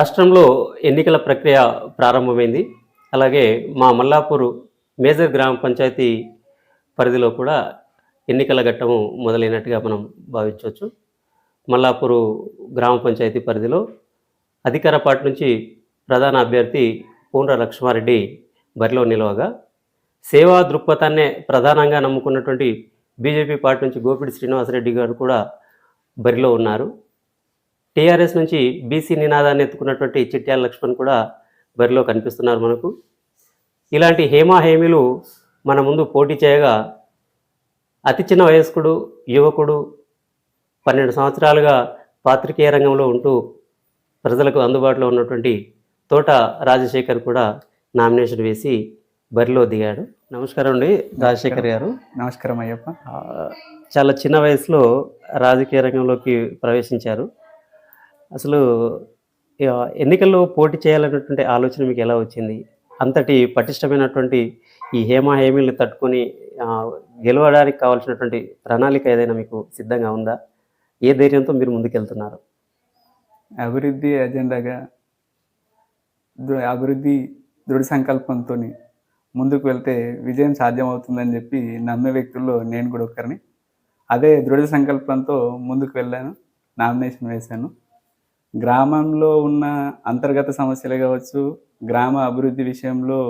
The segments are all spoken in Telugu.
రాష్ట్రంలో ఎన్నికల ప్రక్రియ ప్రారంభమైంది. అలాగే మా మల్లాపూర్ మేజర్ గ్రామ పంచాయతీ పరిధిలో కూడా ఎన్నికల ఘట్టము మొదలైనట్టుగా మనం భావించవచ్చు. మల్లాపూరు గ్రామ పంచాయతీ పరిధిలో అధికార పార్టీ నుంచి ప్రధాన అభ్యర్థి పూండ్ర లక్ష్మారెడ్డి బరిలో నిలవగా సేవా దృక్పథాన్నే ప్రధానంగా నమ్ముకున్నటువంటి బీజేపీ పార్టీ నుంచి గోపిడి శ్రీనివాసరెడ్డి గారు కూడా బరిలో ఉన్నారు. టీఆర్ఎస్ నుంచి బీసీ నినాదాన్ని ఎత్తుకున్నటువంటి చిట్యాల లక్ష్మణ్ కూడా బరిలో కనిపిస్తున్నారు మనకు. ఇలాంటి హేమాహేమిలు మన ముందు పోటీ చేయగా అతి చిన్న వయస్కుడు యువకుడు పన్నెండు సంవత్సరాలుగా పాత్రికేయ రంగంలో ఉంటూ ప్రజలకు అందుబాటులో ఉన్నటువంటి తోట రాజశేఖర్ కూడా నామినేషన్ వేసి బరిలో దిగాడు. నమస్కారం అండి రాజశేఖర్ గారు. నమస్కారం అయ్యప్ప. చాలా చిన్న వయసులో రాజకీయ రంగంలోకి ప్రవేశించారు. అసలు ఎన్నికల్లో పోటీ చేయాలన్నటువంటి ఆలోచన మీకు ఎలా వచ్చింది? అంతటి పటిష్టమైనటువంటి ఈ హేమ హేమీలు తట్టుకొని గెలవడానికి కావాల్సినటువంటి ప్రణాళిక ఏదైనా మీకు సిద్ధంగా ఉందా? ఏ ధైర్యంతో మీరు ముందుకెళ్తున్నారు? అభివృద్ధి ఎజెండాగా దృ- అభివృద్ధి దృఢ సంకల్పంతో ముందుకు వెళ్తే విజయం సాధ్యమవుతుందని చెప్పి నమ్మే వ్యక్తుల్లో నేను కూడా ఒకరిని అదే దృఢ సంకల్పంతో ముందుకు వెళ్ళాను నామినేషన్ వేశాను. గ్రామంలో ఉన్న అంతర్గత సమస్యలు కావచ్చు గ్రామ అభివృద్ధి విషయంలో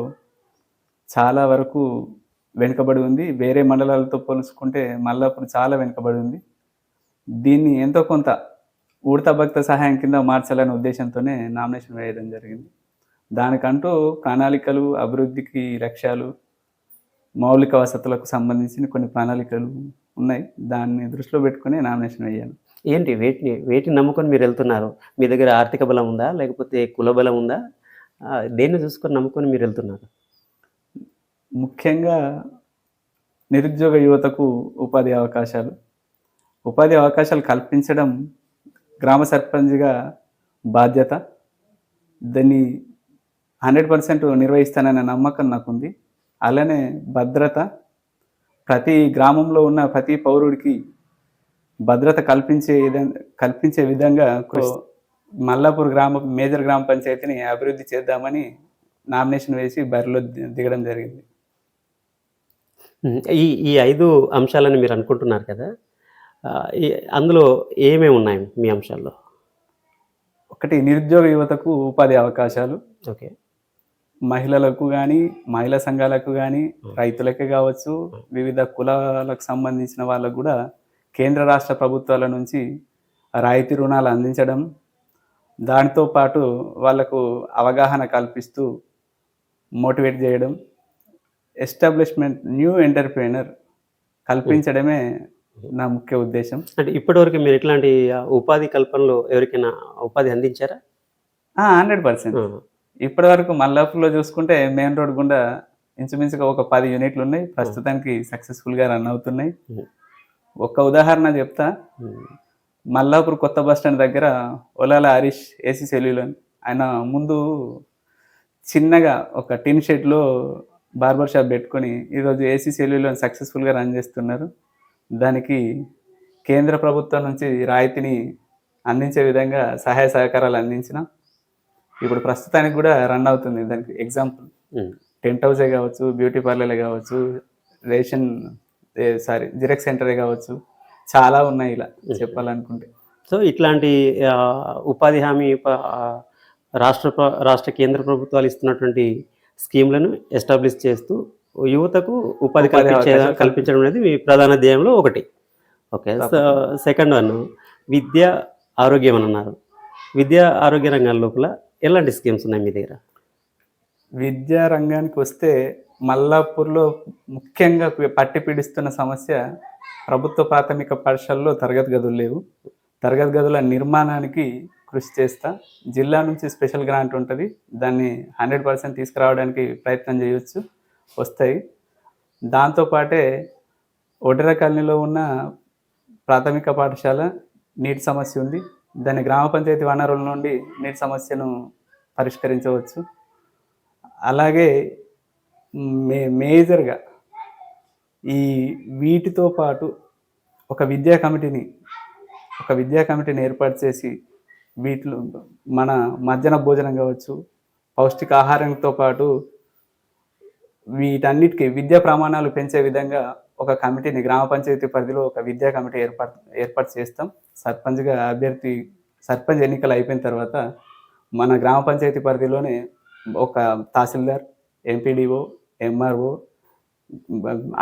చాలా వరకు వెనుకబడి ఉంది. వేరే మండలాలతో పోల్చుకుంటే మల్లాపూర్ చాలా వెనుకబడి ఉంది. దీన్ని ఎంతో కొంత ఉడతభక్త సహాయం కింద మార్చాలనే ఉద్దేశంతోనే నామినేషన్ వేయడం జరిగింది. దానికంటూ ప్రణాళికలు అభివృద్ధికి లక్ష్యాలు మౌలిక వసతులకు సంబంధించిన కొన్ని ప్రణాళికలు ఉన్నాయి. దాన్ని దృష్టిలో పెట్టుకుని నామినేషన్ వేయాను ఏంటి? వేటిని వేటిని నమ్ముకొని మీరు వెళ్తున్నారు. మీ దగ్గర ఆర్థిక బలం ఉందా? లేకపోతే కుల బలం ఉందా? దేన్ని చూసుకొని నమ్ముకొని మీరు వెళ్తున్నారు? ముఖ్యంగా నిరుద్యోగ యువతకు ఉపాధి అవకాశాలు. ఉపాధి అవకాశాలు కల్పించడం గ్రామ సర్పంచ్గా బాధ్యత. దాన్ని హండ్రెడ్ పర్సెంట్ నిర్వహిస్తాననే నమ్మకం నాకుంది. అలానే భద్రత. ప్రతి గ్రామంలో ఉన్న ప్రతి పౌరుడికి భద్రత కల్పించే విధంగా కల్పించే విధంగా మల్లాపూర్ గ్రామ మేజర్ గ్రామ పంచాయతీని అభివృద్ధి చేద్దామని నామినేషన్ వేసి బరిలో దిగడం జరిగింది. ఈ ఈ ఐదు అంశాలని మీరు అనుకుంటున్నారు కదా అందులో ఏమేమి ఉన్నాయి మీ అంశాల్లో? ఒకటి నిరుద్యోగ యువతకు ఉపాధి అవకాశాలు. ఓకే. మహిళలకు కానీ మహిళా సంఘాలకు కానీ రైతులకే కావచ్చు వివిధ కులాలకు సంబంధించిన వాళ్ళకు కూడా కేంద్ర రాష్ట్ర ప్రభుత్వాల నుంచి రాయితీ రుణాలు అందించడం దానితో పాటు వాళ్ళకు అవగాహన కల్పిస్తూ మోటివేట్ చేయడం ఎస్టాబ్లిష్మెంట్ న్యూ ఎంటర్ప్రైనర్ కల్పించడమే నా ముఖ్య ఉద్దేశం. అంటే ఇప్పటివరకు మీరు ఇట్లాంటి ఉపాధి కల్పనలో ఎవరికైనా ఉపాధి అందించారా? Hundred percent. ఆ, ఇప్పటి వరకు మల్లాపూర్లో చూసుకుంటే మెయిన్ రోడ్ గుండా ఇంచుమించుగా ఒక పది యూనిట్లు ఉన్నాయి. ప్రస్తుతానికి సక్సెస్ఫుల్గా రన్ అవుతున్నాయి. ఒక్క ఉదాహరణ చెప్తా. మల్లాపూర్ కొత్త బస్ స్టాండ్ దగ్గర ఒలాల హరీష్ ఏసీ సెల్యూలోన్ ఆయన ముందు చిన్నగా ఒక టిన్ షెడ్లో బార్బర్ షాప్ పెట్టుకొని ఈరోజు ఏసీ సెల్యూలోన్ సక్సెస్ఫుల్గా రన్ చేస్తున్నారు. దానికి కేంద్ర ప్రభుత్వం నుంచి రాయితీని అందించే విధంగా సహాయ సహకారాలు అందించిన ఇప్పుడు ప్రస్తుతానికి కూడా రన్ అవుతుంది దానికి ఎగ్జాంపుల్. టెంట్ హౌసే కావచ్చు బ్యూటీ పార్లర్లే కావచ్చు రేషన్ సారీ జిరెక్స్ సెంటరే కావచ్చు. చాలా ఉన్నాయి ఇలా చెప్పాలనుకుంటే. సో ఇట్లాంటి ఉపాధి హామీ రాష్ట్ర రాష్ట్ర కేంద్ర ప్రభుత్వాలు ఇస్తున్నటువంటి స్కీమ్లను ఎస్టాబ్లిష్ చేస్తూ యువతకు ఉపాధి కల్పించే కల్పించడం అనేది మీ ప్రధాన ధ్యేయంలో ఒకటి. ఓకే సో సెకండ్ వన్ విద్య ఆరోగ్యం అని అన్నారు. విద్యా ఆరోగ్య రంగాల లోపల ఎలాంటి స్కీమ్స్ ఉన్నాయి మీ దగ్గర? విద్యా రంగానికి వస్తే మల్లాపూర్లో ముఖ్యంగా పట్టి పీడిస్తున్న సమస్య ప్రభుత్వ ప్రాథమిక పాఠశాలలో తరగతి గదులు లేవు. తరగతి గదుల నిర్మాణానికి కృషి చేస్తా. జిల్లా నుంచి స్పెషల్ గ్రాంట్ ఉంటుంది. దాన్ని హండ్రెడ్ పర్సెంట్ తీసుకురావడానికి ప్రయత్నం చేయవచ్చు వస్తాయి. దాంతోపాటే ఒడెర కాలనీలో ఉన్న ప్రాథమిక పాఠశాల నీటి సమస్య ఉంది. దాన్ని గ్రామ పంచాయతీ వనరుల నుండి నీటి సమస్యను పరిష్కరించవచ్చు. అలాగే మే మేజర్గా ఈ వీటితో పాటు ఒక విద్యా కమిటీని ఒక విద్యా కమిటీని ఏర్పాటు చేసి వీటిలో మన మధ్యాహ్న భోజనం కావచ్చు పౌష్టికాహారంతో పాటు వీటన్నిటికీ విద్యా ప్రమాణాలు పెంచే విధంగా ఒక కమిటీని గ్రామ పంచాయతీ పరిధిలో ఒక విద్యా కమిటీ ఏర్పాటు ఏర్పాటు చేస్తాం. సర్పంచ్గా అభ్యర్థి సర్పంచ్ ఎన్నికలు అయిపోయిన తర్వాత మన గ్రామ పంచాయతీ పరిధిలోనే ఒక తహసీల్దార్ ఎంపీడీఓ ఎంఆర్ఓ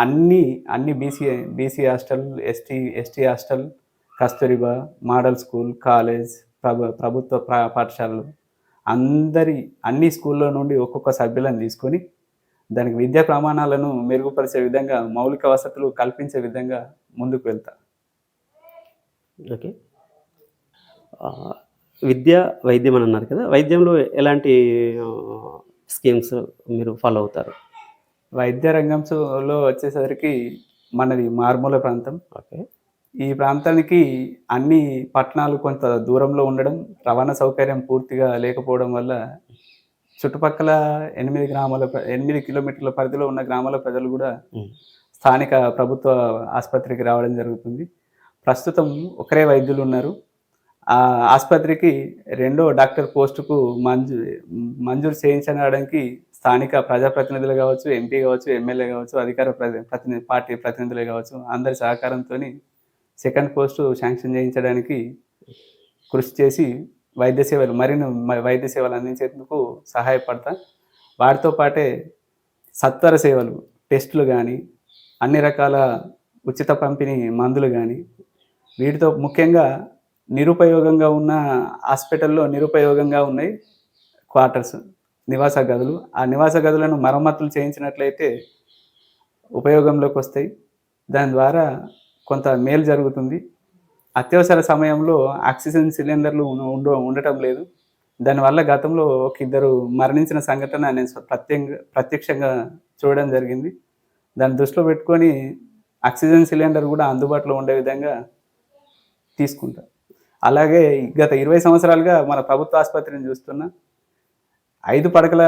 అన్ని అన్ని BC BC hostel ST ST hostel Kasturba model school college ప్రభు ప్రభుత్వ పాఠశాలలు అందరి అన్ని స్కూల్లో నుండి ఒక్కొక్క సభ్యులను తీసుకొని దానికి విద్యా ప్రమాణాలను మెరుగుపరిచే విధంగా మౌలిక వసతులు కల్పించే విధంగా ముందుకు వెళ్తా. ఓకే. విద్య వైద్యం అని అన్నారు కదా వైద్యంలో ఎలాంటి స్కీమ్స్ మీరు ఫాలో అవుతారు? వైద్య రంగంలో వచ్చేసరికి మనది మారుమూల ప్రాంతం. ఓకే. ఈ ప్రాంతానికి అన్ని పట్టణాలు కొంత దూరంలో ఉండడం రవాణా సౌకర్యం పూర్తిగా లేకపోవడం వల్ల చుట్టుపక్కల ఎనిమిది గ్రామాల ఎనిమిది కిలోమీటర్ల పరిధిలో ఉన్న గ్రామాల ప్రజలు కూడా. స్థానిక ప్రభుత్వ ఆసుపత్రికి రావడం జరుగుతుంది. ప్రస్తుతం ఒకరే వైద్యులు ఉన్నారు. ఆ ఆసుపత్రికి రెండో డాక్టర్ పోస్టుకు మంజూ మంజూరు చేయించడానికి స్థానిక ప్రజాప్రతినిధులు కావచ్చు ఎంపీ కావచ్చు ఎమ్మెల్యే కావచ్చు అధికార ప్రతి ప్రతినిధి పార్టీ ప్రతినిధులు కావచ్చు అందరి సహకారంతో సెకండ్ పోస్టు శాంక్షన్ చేయించడానికి కృషి చేసి వైద్య సేవలు మరిన్ని మ- వైద్య సేవలు అందించేందుకు సహాయపడతా. వాటితో పాటే సత్వర సేవలు టెస్టులు కానీ అన్ని రకాల ఉచిత పంపిణీ మందులు కానీ వీటితో ముఖ్యంగా నిరుపయోగంగా ఉన్న హాస్పిటల్లో నిరుపయోగంగా ఉన్నాయి క్వార్టర్స్. నివాస గదులు. ఆ నివాస గదులను మరమ్మతులు చేయించినట్లయితే ఉపయోగంలోకి వస్తాయి. దాని ద్వారా కొంత మేలు జరుగుతుంది. అత్యవసర సమయంలో ఆక్సిజన్ సిలిండర్లు ఉండ ఉండటం లేదు. దానివల్ల గతంలో ఒక ఇద్దరు మరణించిన సంఘటన నేను ప్రత్యంగా ప్రత్యక్షంగా చూడడం జరిగింది. దాన్ని దృష్టిలో పెట్టుకొని ఆక్సిజన్ సిలిండర్ కూడా అందుబాటులో ఉండే విధంగా తీసుకుంటా. అలాగే గత ఇరవై సంవత్సరాలుగా మన ప్రభుత్వ ఆసుపత్రిని చూస్తున్నా ఐదు పడకల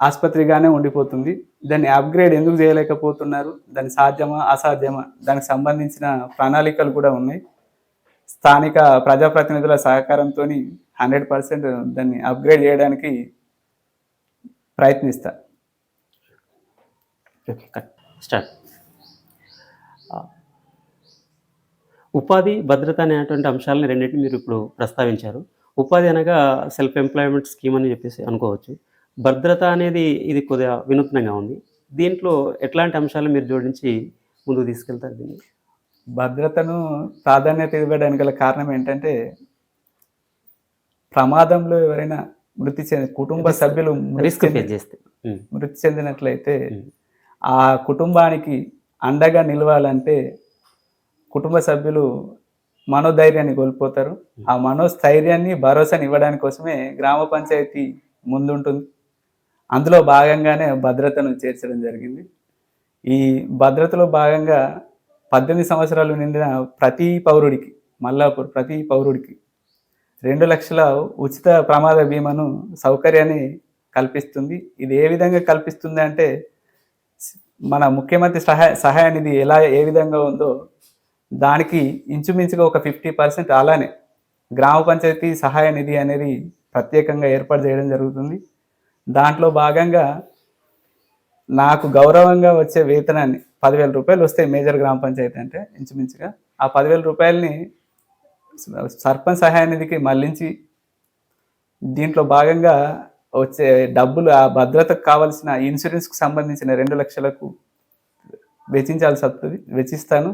ఆసుపత్రిగానే ఉండిపోతుంది. దాన్ని అప్గ్రేడ్ ఎందుకు చేయలేకపోతున్నారు? దాని సాధ్యమా? అసాధ్యమా? దానికి సంబంధించిన ప్రణాళికలు కూడా ఉన్నాయి. స్థానిక ప్రజాప్రతినిధుల సహకారంతో హండ్రెడ్ పర్సెంట్ దాన్ని అప్గ్రేడ్ చేయడానికి ప్రయత్నిస్తా. స్టార్ట్ uh, ఉపాధి భద్రత అనేటువంటి అంశాలని రెండింటిని మీరు ఇప్పుడు ప్రస్తావించారు. ఉపాధి అనగా సెల్ఫ్ ఎంప్లాయ్మెంట్ స్కీమ్ అని చెప్పేసి అనుకోవచ్చు. భద్రత అనేది ఇది కొద్దిగా వినూత్నంగా ఉంది. దీంట్లో ఎట్లాంటి అంశాలు మీరు జోడించి ముందుకు తీసుకెళ్తారు దీన్ని? భద్రతను ప్రాధాన్యత ఇవ్వడానికి గల కారణం ఏంటంటే ప్రమాదంలో ఎవరైనా మృతి చెంది కుటుంబ సభ్యులు రిస్క్ చేస్తే. మృతి చెందినట్లయితే ఆ కుటుంబానికి అండగా నిలవాలంటే కుటుంబ సభ్యులు మనోధైర్యాన్ని కోల్పోతారు. ఆ మనోస్థైర్యాన్ని భరోసాని ఇవ్వడానికి కోసమే గ్రామ పంచాయతీ ముందుంటుంది. అందులో భాగంగానే భద్రతను చేర్చడం జరిగింది. ఈ భద్రతలో భాగంగా పద్దెనిమిది సంవత్సరాలు నిండిన ప్రతి పౌరుడికి మల్లాపూర్ ప్రతి పౌరుడికి రెండు లక్షల ఉచిత ప్రమాద బీమాను సౌకర్యాన్ని కల్పిస్తుంది. ఇది ఏ విధంగా కల్పిస్తుంది అంటే మన ముఖ్యమంత్రి సహాయ సహాయ నిధి ఎలా ఏ విధంగా ఉందో దానికి ఇంచుమించుగా ఒక ఫిఫ్టీ పర్సెంట్ అలానే గ్రామ పంచాయతీ సహాయ నిధి అనేది ప్రత్యేకంగా ఏర్పాటు చేయడం జరుగుతుంది. దాంట్లో భాగంగా నాకు గౌరవంగా వచ్చే వేతనాన్ని పదివేల రూపాయలు వస్తాయి మేజర్ గ్రామ పంచాయతీ అంటే ఇంచుమించుగా ఆ పదివేల రూపాయలని సర్పంచ్ సహాయ నిధికి మళ్ళించి దీంట్లో భాగంగా వచ్చే డబ్బులు ఆ భద్రతకు కావాల్సిన ఇన్సూరెన్స్కి సంబంధించిన రెండు లక్షలకు వెచ్చించాల్సి వస్తుంది వెచ్చిస్తాను.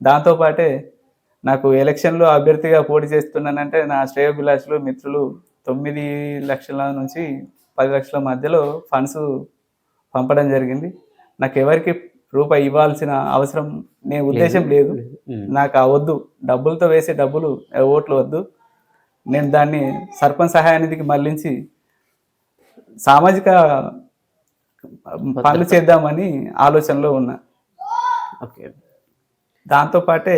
దాంతోపాటే నాకు ఎలక్షన్లో అభ్యర్థిగా పోటీ చేస్తున్నానంటే నా శ్రేయోభిలాషులు మిత్రులు తొమ్మిది లక్షల నుంచి పది లక్షల మధ్యలో ఫండ్స్ పంపడం జరిగింది. నాకు ఎవరికి రూపాయి ఇవ్వాల్సిన అవసరం నే ఉద్దేశం లేదు. నాకు ఆ వద్దు. డబ్బులతో వేసే డబ్బులు ఓట్లు వద్దు. నేను దాన్ని సర్పంచ్ సహాయానిధికి మళ్ళించి సామాజిక పనులు చేద్దామని ఆలోచనలో ఉన్నా. ఓకే. దాంతోపాటే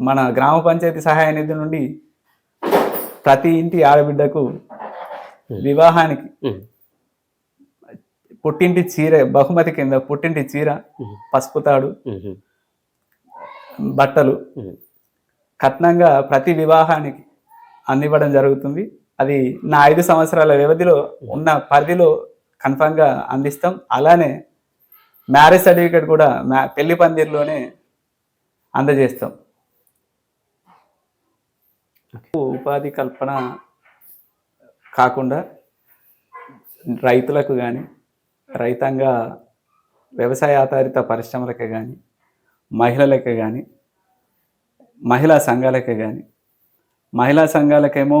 మన గ్రామ పంచాయతీ సహాయ నిధి నుండి ప్రతి ఇంటి ఆడబిడ్డకు వివాహానికి పుట్టింటి చీర బహుమతి కింద పుట్టింటి చీర పసుపు తాడు బట్టలు కట్నంగా ప్రతి వివాహానికి అందివ్వడం జరుగుతుంది. అది నా ఐదు సంవత్సరాల వ్యవధిలో ఉన్న పరిధిలో కన్ఫామ్గా అందిస్తాం. అలానే మ్యారేజ్ సర్టిఫికేట్ కూడా మ్యా పెళ్ళి పందిర్లోనే అందజేస్తాం. ఉపాధి కల్పన కాకుండా రైతులకు కానీ రైతాంగ వ్యవసాయ ఆధారిత పరిశ్రమలకు కానీ మహిళలకు కానీ మహిళా సంఘాలకే కానీ మహిళా సంఘాలకేమో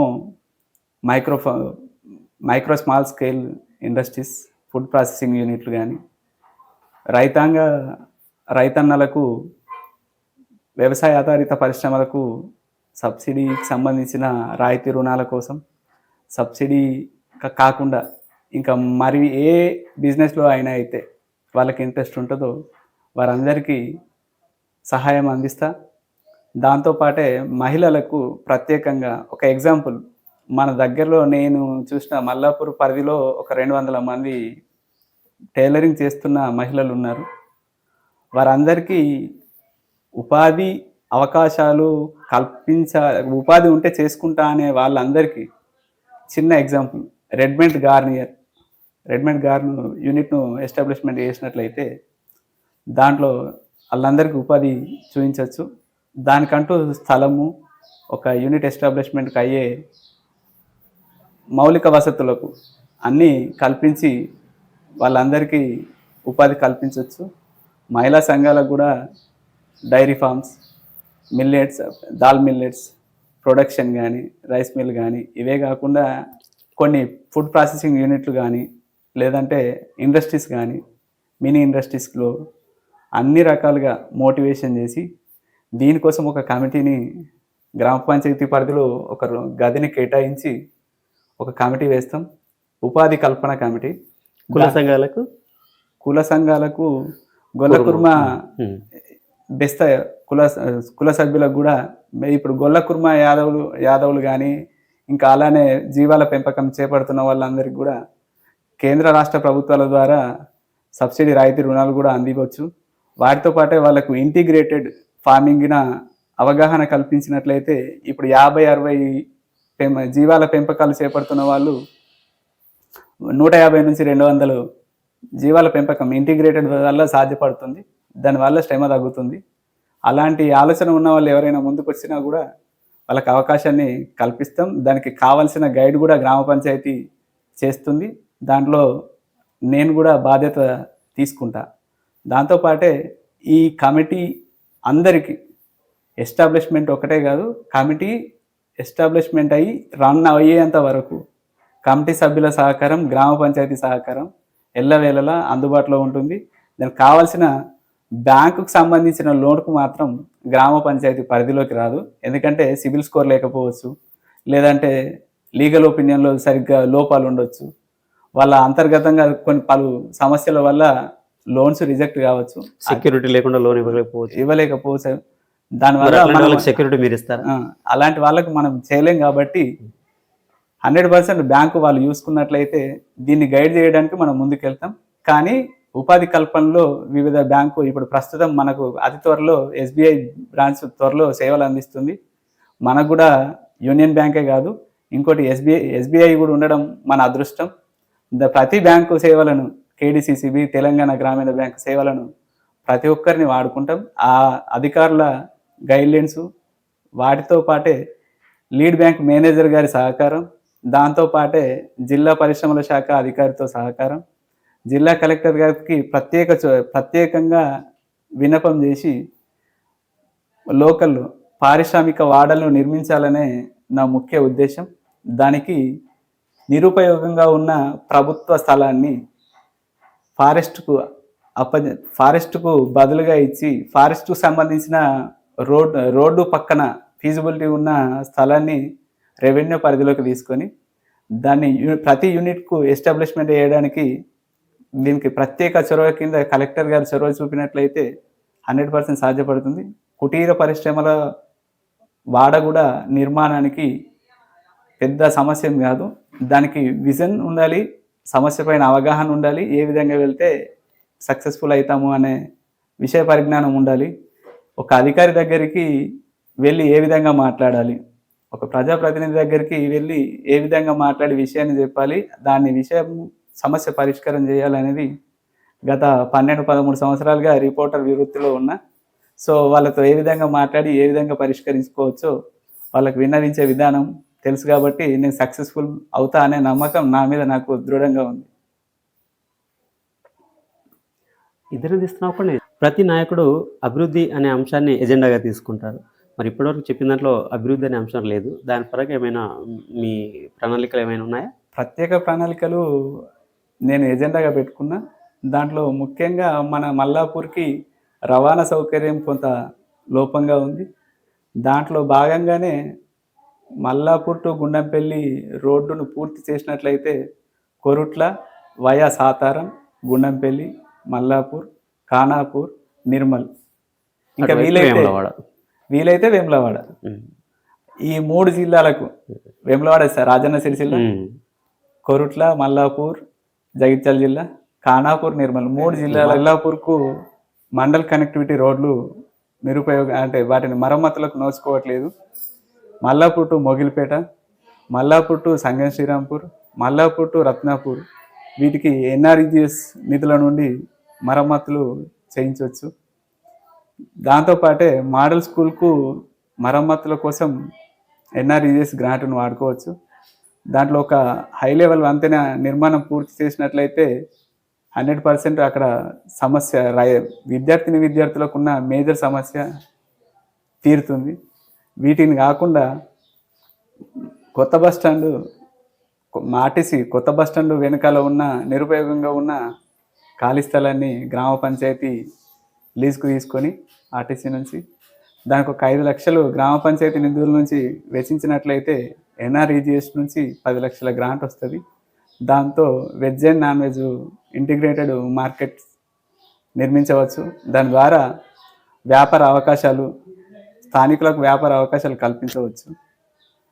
micro micro small scale industries food processing యూనిట్లు కానీ రైతాంగ రైతన్నలకు వ్యవసాయ ఆధారిత పరిశ్రమలకు సబ్సిడీకి సంబంధించిన రాయితీ రుణాల కోసం సబ్సిడీ కాకుండా ఇంకా మరి ఏ బిజినెస్లో అయినా అయితే వాళ్ళకి ఇంట్రెస్ట్ ఉంటుందో వారందరికీ సహాయం అందిస్తా. దాంతోపాటే మహిళలకు ప్రత్యేకంగా ఒక ఎగ్జాంపుల్. మన దగ్గరలో నేను చూసిన మల్లాపూర్ పరిధిలో ఒక రెండు వందల మంది టైలరింగ్ చేస్తున్న మహిళలు ఉన్నారు. వారందరికీ ఉపాధి అవకాశాలు కల్పించ ఉపాధి ఉంటే చేసుకుంటా అనే వాళ్ళందరికీ చిన్న ఎగ్జాంపుల్. రెడ్మెంట్ గార్నియర్. రెడ్మెంట్ గార్ను యూనిట్ను ఎస్టాబ్లిష్మెంట్ చేసినట్లయితే దాంట్లో వాళ్ళందరికీ ఉపాధి చూపించవచ్చు. దానికంటూ స్థలము ఒక యూనిట్ ఎస్టాబ్లిష్మెంట్కి అయ్యే మౌలిక వసతులకు అన్నీ కల్పించి వాళ్ళందరికీ ఉపాధి కల్పించవచ్చు. మహిళా సంఘాలకు కూడా dairy farms millets dal millets production కానీ రైస్ మిల్ కానీ ఇవే కాకుండా కొన్ని ఫుడ్ ప్రాసెసింగ్ యూనిట్లు కానీ లేదంటే ఇండస్ట్రీస్ కానీ మినీ ఇండస్ట్రీస్లో అన్ని రకాలుగా మోటివేషన్ చేసి దీనికోసం ఒక కమిటీని గ్రామ పంచాయతీ పరిధిలో ఒక గదిని కేటాయించి ఒక కమిటీ వేస్తాం. ఉపాధి కల్పన కమిటీ. కుల సంఘాలకు? కుల సంఘాలకు గొల్ల కుర్మ ఉమ్. బెస్త కుల కుల సభ్యులకు కూడా మే- ఇప్పుడు గొల్ల కుర్మ యాదవులు యాదవులు కానీ ఇంకా అలానే జీవాల పెంపకం చేపడుతున్న వాళ్ళందరికీ కూడా కేంద్ర రాష్ట్ర ప్రభుత్వాల ద్వారా సబ్సిడీ రాయితీ రుణాలు కూడా అందివచ్చు వాటితో పాటే వాళ్ళకు ఇంటిగ్రేటెడ్ ఫార్మింగ్న అవగాహన కల్పించినట్లయితే ఇప్పుడు యాభై అరవై జీవాల పెంపకాలు చేపడుతున్న వాళ్ళు నూట యాభై నుంచి రెండు వందలు జీవాల పెంపకం ఇంటిగ్రేటెడ్ వల్ల సాధ్యపడుతుంది. దానివల్ల శ్రమ తగ్గుతుంది. అలాంటి ఆలోచన ఉన్న వాళ్ళు ఎవరైనా ముందుకు వచ్చినా కూడా వాళ్ళకి అవకాశాన్ని కల్పిస్తాం. దానికి కావాల్సిన గైడ్ కూడా గ్రామ పంచాయతీ చేస్తుంది. దాంట్లో నేను కూడా బాధ్యత తీసుకుంటా. దాంతోపాటే ఈ కమిటీ అందరికీ ఎస్టాబ్లిష్మెంట్ ఒకటే కాదు కమిటీ ఎస్టాబ్లిష్మెంట్ అయ్యి రన్ అయ్యేంత వరకు కమిటీ సభ్యుల సహకారం గ్రామ పంచాయతీ సహకారం ఎల్లవేళలా అందుబాటులో ఉంటుంది. దానికి కావాల్సిన బ్యాంకుకు సంబంధించిన లోన్కు మాత్రం గ్రామ పంచాయతీ పరిధిలోకి రాదు. ఎందుకంటే సిబిల్ స్కోర్ లేకపోవచ్చు లేదంటే లీగల్ ఒపీనియన్లో సరిగ్గా లోపాలు ఉండొచ్చు. వాళ్ళ అంతర్గతంగా కొన్ని పలు సమస్యల వల్ల లోన్స్ రిజెక్ట్ కావచ్చు. సెక్యూరిటీ లేకుండా లోన్ ఇవ్వలేకపోవచ్చు. ఇవ్వలేకపోవచ్చు. దానివల్ల సెక్యూరిటీ మీరు ఇస్తారా? అలాంటి వాళ్ళకు మనం చేయలేం కాబట్టి హండ్రెడ్ పర్సెంట్ బ్యాంకు వాళ్ళు చూసుకున్నట్లయితే దీన్ని గైడ్ చేయడానికి మనం ముందుకెళ్తాం. కానీ ఉపాధి కల్పనలో వివిధ బ్యాంకు ఇప్పుడు ప్రస్తుతం మనకు అతి త్వరలో ఎస్బీఐ బ్రాంచ్ త్వరలో సేవలు అందిస్తుంది. మనకు కూడా యూనియన్ బ్యాంకే కాదు ఇంకోటి ఎస్బీఐ ఎస్బీఐ కూడా ఉండడం మన అదృష్టం. ద ప్రతి బ్యాంకు సేవలను కేడిసిసిబి తెలంగాణ గ్రామీణ బ్యాంకు సేవలను ప్రతి ఒక్కరిని వాడుకుంటాం. ఆ అధికారుల గైడ్లైన్స్ వాటితో పాటే లీడ్ బ్యాంక్ మేనేజర్ గారి సహకారం దాంతో పాటే జిల్లా పరిశ్రమల శాఖ అధికారితో సహకారం జిల్లా కలెక్టర్ గారికి ప్రత్యేక ప్రత్యేకంగా విన్నపం చేసి లోకల్ పారిశ్రామిక వాడలను నిర్మించాలనే నా ముఖ్య ఉద్దేశం. దానికి నిరుపయోగంగా ఉన్న ప్రభుత్వ స్థలాన్ని ఫారెస్ట్కు అప్ప ఫారెస్ట్కు బదులుగా ఇచ్చి ఫారెస్ట్కు సంబంధించిన రోడ్ రోడ్డు పక్కన ఫీజిబిలిటీ ఉన్న స్థలాన్ని రెవెన్యూ పరిధిలోకి తీసుకొని దాన్ని ప్రతి యూనిట్కు ఎస్టాబ్లిష్మెంట్ చేయడానికి దీనికి ప్రత్యేక చొరవ కింద కలెక్టర్ గారు చొరవ చూపినట్లయితే హండ్రెడ్ పర్సెంట్ సాధ్యపడుతుంది. కుటీర పరిశ్రమల వాడ కూడా నిర్మాణానికి పెద్ద సమస్య కాదు. దానికి విజన్ ఉండాలి సమస్య పైన అవగాహన ఉండాలి ఏ విధంగా వెళ్తే సక్సెస్ఫుల్ అవుతాము అనే విషయ పరిజ్ఞానం ఉండాలి. ఒక అధికారి దగ్గరికి వెళ్ళి ఏ విధంగా మాట్లాడాలి ఒక ప్రజాప్రతినిధి దగ్గరికి వెళ్ళి ఏ విధంగా మాట్లాడి విషయాన్ని చెప్పాలి దాని విషయం సమస్య పరిష్కారం చేయాలనేది గత పన్నెండు పదమూడు సంవత్సరాలుగా రిపోర్టర్ వృత్తిలో ఉన్నా. సో వాళ్ళతో ఏ విధంగా మాట్లాడి ఏ విధంగా పరిష్కరించుకోవచ్చో వాళ్ళకి విన్నవించే విధానం తెలుసు కాబట్టి నేను సక్సెస్ఫుల్ అవుతా అనే నమ్మకం నా మీద నాకు దృఢంగా ఉంది. ఇద్దరు కూడా ప్రతి నాయకుడు అభివృద్ధి అనే అంశాన్ని ఎజెండాగా తీసుకుంటారు మరి ఇప్పటివరకు చెప్పిన దాంట్లో అభివృద్ధి అనే అంశం లేదు. దాని పరంగా ఏమైనా మీ ప్రణాళికలు ఏమైనా ఉన్నాయా? ప్రత్యేక ప్రణాళికలు నేను ఎజెండాగా పెట్టుకున్నా దాంట్లో ముఖ్యంగా మన మల్లాపూర్కి రవాణా సౌకర్యం కొంత లోపంగా ఉంది దాంట్లో భాగంగానే మల్లాపూర్ టు గుండంపల్లి రోడ్డును పూర్తి చేసినట్లయితే కొరుట్ల వయా సాతారం గుండంపల్లి మల్లాపూర్ ఖానాపూర్ నిర్మల్ ఇంకా వీలైతే. వీలైతే వేములవాడ. ఈ మూడు జిల్లాలకు వేములవాడ సార్ రాజన్న సిరిసిల్ల. కొరుట్ల మల్లాపూర్ జగిత్యాల జిల్లా ఖానాపూర్ నిర్మల్ మూడు జిల్లాల మల్లాపూర్కు మండల్ కనెక్టివిటీ రోడ్లు నిరుపయోగ అంటే వాటిని మరమ్మతులకు నోచుకోవట్లేదు. Mallapur to Mogilipet Mallapur to Sangam Srirampur Mallapur to Ratnapur వీటికి ఎన్ఆర్ఈజిఎస్ నిధుల నుండి మరమ్మతులు చేయించవచ్చు. దాంతోపాటే మోడల్ స్కూల్కు మరమ్మతుల కోసం ఎన్ఆర్ఈజిఎస్ గ్రాంట్ను వాడుకోవచ్చు. దాంట్లో ఒక హై లెవెల్ వంతెన నిర్మాణం పూర్తి చేసినట్లయితే హండ్రెడ్ పర్సెంట్ అక్కడ సమస్య రాయ విద్యార్థిని విద్యార్థులకు ఉన్న మేజర్ సమస్య తీరుతుంది. వీటిని కాకుండా కొత్త బస్ స్టాండ్ ఆర్టీసీ కొత్త బస్ స్టాండ్ ఉన్న నిరుపయోగంగా ఉన్న ఖాళీ స్థలాన్ని గ్రామ పంచాయతీ లీజుకు తీసుకొని ఆర్టీసీ నుంచి దానికి ఒక ఐదు లక్షలు గ్రామ పంచాయతీ నిధుల నుంచి వెచ్చించినట్లయితే ఎన్ఆర్ఈజిఎస్ నుంచి పది లక్షల గ్రాంట్ వస్తుంది. దాంతో veg and non veg integrated market నిర్మించవచ్చు. దాని ద్వారా వ్యాపార అవకాశాలు స్థానికులకు వ్యాపార అవకాశాలు కల్పించవచ్చు.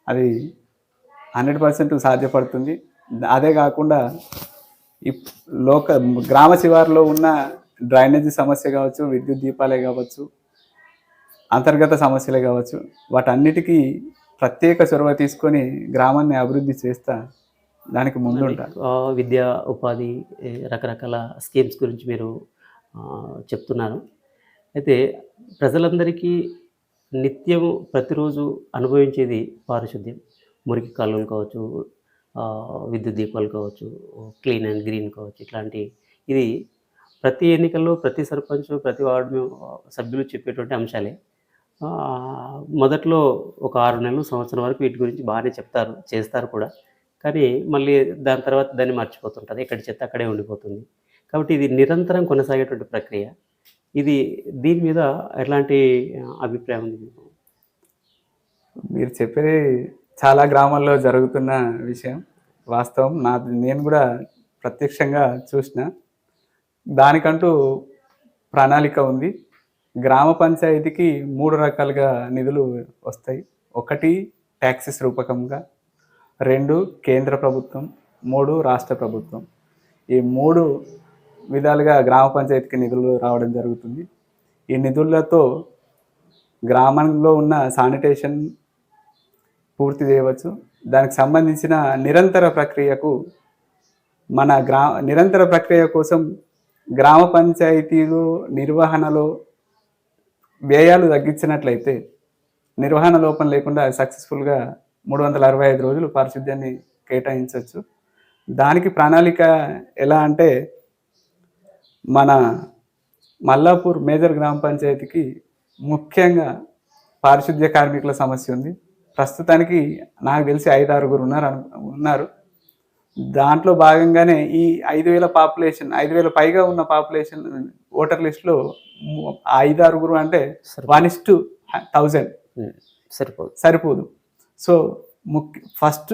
అది హండ్రెడ్ పర్సెంట్ సాధ్యపడుతుంది. అదే కాకుండా ఇప్ లోక గ్రామ శివారులో ఉన్న డ్రైనేజీ సమస్య కావచ్చు విద్యుత్ దీపాలే కావచ్చు అంతర్గత సమస్యలే కావచ్చు వాటన్నిటికీ ప్రత్యేక చొరవ తీసుకొని గ్రామాన్ని అభివృద్ధి చేస్తా దానికి ముందుంటా ఆ, విద్యా ఉపాధి రకరకాల స్కీమ్స్ గురించి మీరు చెప్తున్నారు. అయితే ప్రజలందరికీ నిత్యం ప్రతిరోజు అనుభవించేది పారిశుద్ధ్యం. మురికి కాలువలు కావచ్చు విద్యుత్ దీపాలు కావచ్చు క్లీన్ అండ్ గ్రీన్ కావచ్చు ఇట్లాంటి ఇది ప్రతి ఎన్నికల్లో ప్రతి సర్పంచ్ ప్రతి వార్డు సభ్యులు చెప్పేటువంటి అంశాలే. మొదట్లో ఒక ఆరు నెలలు సంవత్సరం వరకు వీటి గురించి బాగానే చెప్తారు చేస్తారు కూడా. కానీ మళ్ళీ దాని తర్వాత దాన్ని మర్చిపోతుంటుంది ఎక్కడి చెత్త అక్కడే ఉండిపోతుంది. కాబట్టి ఇది నిరంతరం కొనసాగేటువంటి ప్రక్రియ. ఇది దీని మీద ఎలాంటి అభిప్రాయం ఉంది మీరు చెప్పేది చాలా గ్రామాల్లో జరుగుతున్న విషయం. వాస్తవం. నా నేను కూడా ప్రత్యక్షంగా చూసిన. దానికంటూ ప్రణాళిక ఉంది. గ్రామ పంచాయతీకి మూడు రకాలుగా నిధులు వస్తాయి. ఒకటి ట్యాక్సెస్ రూపకంగా రెండు కేంద్ర ప్రభుత్వం మూడు రాష్ట్ర ప్రభుత్వం. ఈ మూడు విధాలుగా గ్రామ పంచాయతీకి నిధులు రావడం జరుగుతుంది. ఈ నిధులతో గ్రామంలో ఉన్న శానిటేషన్ పూర్తి చేయవచ్చు. దానికి సంబంధించిన నిరంతర ప్రక్రియకు మన గ్రా నిరంతర ప్రక్రియ కోసం గ్రామ పంచాయతీలు నిర్వహణలో వ్యయాలు తగ్గించినట్లయితే నిర్వహణ లోపం లేకుండా సక్సెస్ఫుల్గా మూడు వందల అరవై ఐదు రోజులు పారిశుద్ధ్యాన్ని కేటాయించవచ్చు. దానికి ప్రణాళిక ఎలా అంటే మన మల్లాపూర్ మేజర్ గ్రామ పంచాయతీకి ముఖ్యంగా పారిశుద్ధ్య కార్మికుల సమస్య ఉంది. ప్రస్తుతానికి నాకు తెలిసి ఐదు ఆరుగురు ఉన్నారు ఉన్నారు. దాంట్లో భాగంగానే ఈ ఐదు వేల పాపులేషన్ ఐదు వేల పైగా ఉన్న పాపులేషన్ ఓటర్ లిస్ట్లో ఐదు ఆరుగురు అంటే వన్ ఇస్ టు థౌజండ్ సరిపోదు. సరిపోదు. సో ముఖ్య ఫస్ట్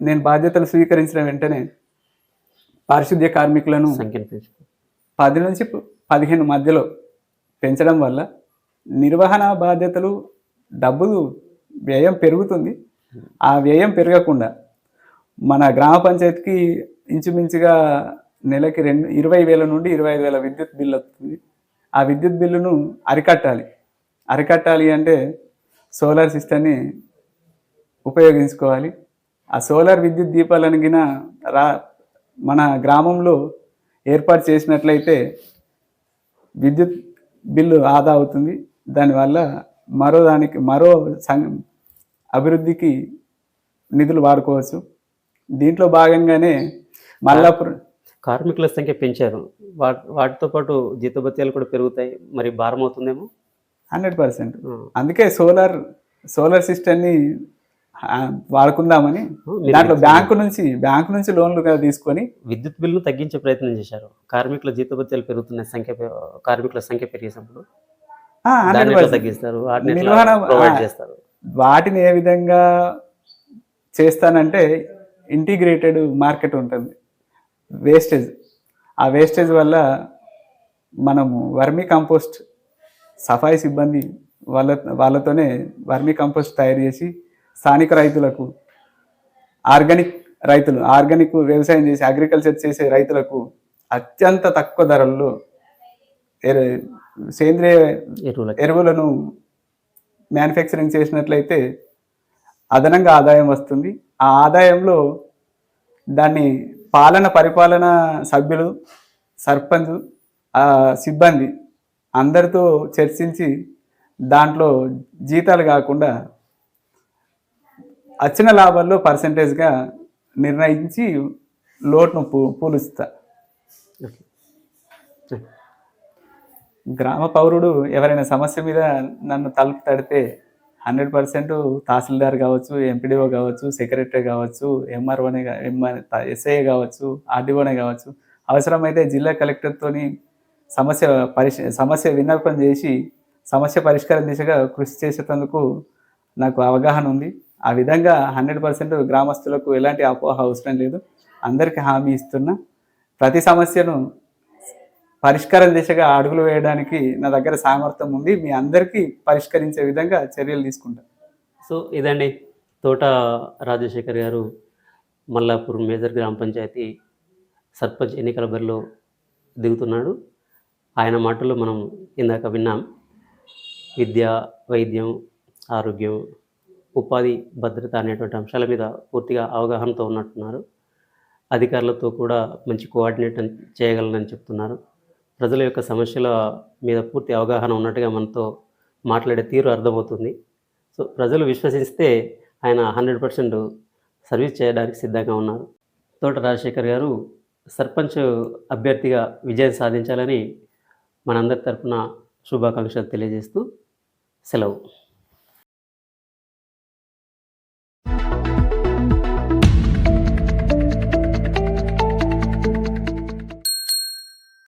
నేను బాధ్యతలు స్వీకరించిన వెంటనే పారిశుద్ధ్య కార్మికులను పది నుంచి పదిహేను మధ్యలో పెంచడం వల్ల నిర్వహణ బాధ్యతలు డబ్బులు వ్యయం పెరుగుతుంది. ఆ వ్యయం పెరగకుండా మన గ్రామ పంచాయతీకి ఇంచుమించుగా నెలకి రెండు ఇరవై వేల నుండి ఇరవై ఐదు వేల విద్యుత్ బిల్లు వస్తుంది. ఆ విద్యుత్ బిల్లును అరికట్టాలి. అరికట్టాలి అంటే సోలార్ సిస్టమ్ని ఉపయోగించుకోవాలి. ఆ సోలార్ విద్యుత్ దీపాలను గిన రా మన గ్రామంలో ఏర్పాటు చేసినట్లయితే విద్యుత్ బిల్లు ఆదా అవుతుంది. దానివల్ల మరో దానికి మరో అభివృద్ధికి నిధులు వాడుకోవచ్చు. దీంట్లో భాగంగానే మల్లాపురం కార్మికుల సంఖ్య పెంచారు. వాటి వాటితో పాటు జీతభత్యాలు కూడా పెరుగుతాయి. మరి భారం అవుతుందేమో? Hundred percent. అందుకే సోలార్ సోలార్ సిస్టమ్ని వాడుకుందామని దాంట్లో బ్యాంకు నుంచి బ్యాంకు నుంచి లోన్లు తీసుకొని విద్యుత్ బిల్లును తగ్గించే ప్రయత్నం చేశారు. కార్మికుల జీతభత్యాలు పెరుగుతున్న సంఖ్య కార్మికుల సంఖ్య పెరిగినప్పుడు ఆ, 100% దాన్ని ఎట్లా తగ్గిస్తారు. చేస్తారు? వాటిని ఏ విధంగా చేస్తానంటే ఇంటిగ్రేటెడ్ మార్కెట్ ఉంటుంది. వేస్టేజ్. ఆ వేస్టేజ్ వల్ల మనము వర్మీ కంపోస్ట్ సఫాయి సిబ్బంది వాళ్ళ వాళ్ళతోనే వర్మీ కంపోస్ట్ తయారు చేసి స్థానిక రైతులకు ఆర్గానిక్ రైతులు ఆర్గానిక్ వ్యవసాయం చేసి అగ్రికల్చర్ చేసే రైతులకు అత్యంత తక్కువ ధరల్లో సేంద్రియ ఎరువులను మ్యానుఫ్యాక్చరింగ్ చేసినట్లయితే అదనంగా ఆదాయం వస్తుంది. ఆ ఆదాయంలో దాన్ని పాలన పరిపాలన సభ్యులు సర్పంచ్ ఆ సిబ్బంది అందరితో చర్చించి దాంట్లో జీతాలు కాకుండా వచ్చిన లాభాల్లో పర్సంటేజ్గా నిర్ణయించి లోటును పూ పూలుస్తా. గ్రామ పౌరుడు ఎవరైనా సమస్య మీద నన్ను తలుపు తడితే హండ్రెడ్ పర్సెంట్ తహసీల్దార్ కావచ్చు ఎంపీడీఓ కావచ్చు సెక్రటరీ కావచ్చు ఎంఆర్ఓనే ఎంఆర్ ఎస్ఐ కావచ్చు ఆర్డీఓనే కావచ్చు. అవసరమైతే జిల్లా కలెక్టర్తోని సమస్య పరిష్ సమస్య విన్నపం చేసి సమస్య పరిష్కారం దిశగా కృషి చేసేటందుకు నాకు అవగాహన ఉంది. ఆ విధంగా హండ్రెడ్ పర్సెంట్ గ్రామస్తులకు ఎలాంటి అపోహ అవసరం లేదు. అందరికీ హామీ ఇస్తున్నా. ప్రతి సమస్యను పరిష్కారం దిశగా అడుగులు వేయడానికి నా దగ్గర సామర్థ్యం ఉంది. మీ అందరికీ పరిష్కరించే విధంగా చర్యలు తీసుకుంటా. సో ఇదండి. తోట రాజశేఖర్ గారు మల్లాపూర్ మేజర్ గ్రామ పంచాయతీ సర్పంచ్ ఎన్నికల బరిలో దిగుతున్నాడు. ఆయన మాటలు మనం ఇందాక విన్నాం. విద్య వైద్యం ఆరోగ్యం ఉపాధి భద్రత అనేటువంటి అంశాల మీద పూర్తిగా అవగాహనతో ఉన్నట్టున్నారు. అధికారులతో కూడా మంచి కోఆర్డినేట్ చేయగలనని చెప్తున్నారు. ప్రజల యొక్క సమస్యల మీద పూర్తి అవగాహన ఉన్నట్టుగా మనతో మాట్లాడే తీరు అర్థమవుతుంది. సో ప్రజలు విశ్వసిస్తే ఆయన హండ్రెడ్ పర్సెంట్ సర్వీస్ చేయడానికి సిద్ధంగా ఉన్నారు. తోట రాజశేఖర్ గారు సర్పంచ్ అభ్యర్థిగా విజయం సాధించాలని మనందరి తరఫున శుభాకాంక్షలు తెలియజేస్తూ సెలవు.